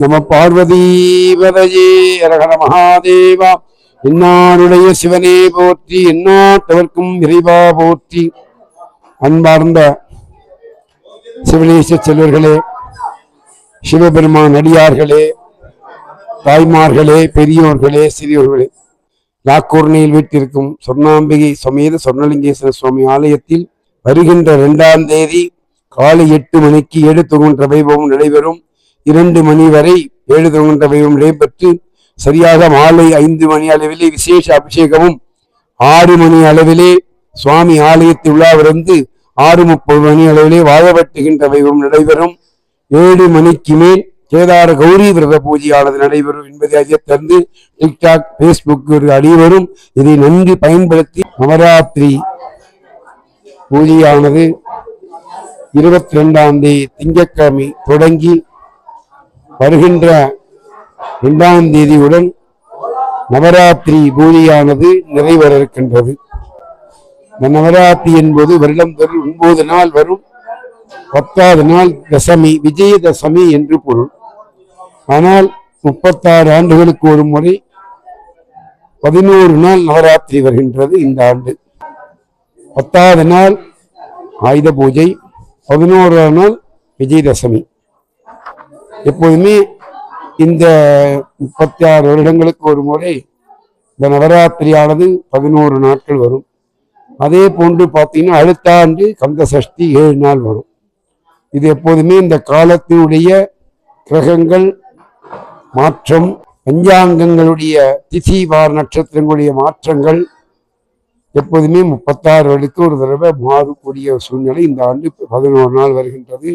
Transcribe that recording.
நம பார்வதீபதையே அரகர மகாதேவா. இன்னாருடைய சிவனே போற்றி எந்நாட்டவர்க்கும் இறைவா போற்றி. அன்பார்ந்த சிவனேச செல்வர்களே சிவபெருமான் அடியார்களே தாய்மார்களே பெரியோர்களே சிறியோர்களே. நாக்கூர்ணியில் வீட்டிற்கும் சொர்ணாம்பிகை சமேத சொர்ணலிங்கேஸ்வர சுவாமி ஆலயத்தில் வருகின்ற இரண்டாம் தேதி காலை எட்டு மணிக்கு ஏழு வைபவம் நடைபெறும். இரண்டு மணி வரை ஏழு தொகுன்ற வைபம் நடைபெற்று சரியாக மாலை ஐந்து மணி அளவிலே விசேஷ அபிஷேகமும் ஆறு மணி அளவிலே சுவாமி ஆலயத்து உலாவிருந்து ஆறு முப்பது மணி அளவிலே வாழவட்டுகின்ற வைபம் நடைபெறும். ஏழு மணிக்கு மேல் கேதார கௌரி விரத பூஜையானது நடைபெறும் என்பதை அறியத்தந்து டிக்டாக் பேஸ்புக் அடிவரும் இதை நன்கு பயன்படுத்தி நவராத்திரி பூஜையானது இருபத்தி ரெண்டாம் தேதி திங்கட்கிழமை தொடங்கி வருகின்ற இரண்டாம் தேதியுடன் நவராத்திரி பூஜையானது நிறைவேற இருக்கின்றது இந்த நவராத்திரி என்பது வருடம் தோறும் ஒன்பது நாள் வரும். பத்தாவது நாள் தசமி விஜயதசமி என்று பொருள். ஆனால் முப்பத்தாறு ஆண்டுகளுக்கு ஒரு முறை பதினோரு நாள் நவராத்திரி வருகின்றது இந்த ஆண்டு. பத்தாவது நாள் ஆயுத பூஜை பதினோராம் நாள் விஜயதசமி எப்போதுமே இந்த முப்பத்தி ஆறு வருடங்களுக்கு ஒரு முறை இந்த நவராத்திரியானது பதினோரு நாட்கள் வரும். அதே போன்று பார்த்தீங்கன்னா அடுத்த ஆண்டு கந்த சஷ்டி ஏழு நாள் வரும். இது எப்போதுமே இந்த காலத்தினுடைய கிரகங்கள் மாற்றம் பஞ்சாங்கங்களுடைய திசி வார நட்சத்திரங்களுடைய மாற்றங்கள் எப்போதுமே முப்பத்தாறு வருடத்துக்கு ஒரு தடவை மாறக்கூடிய சூழ்நிலை இந்த ஆண்டு பதினோரு நாள் வருகின்றது.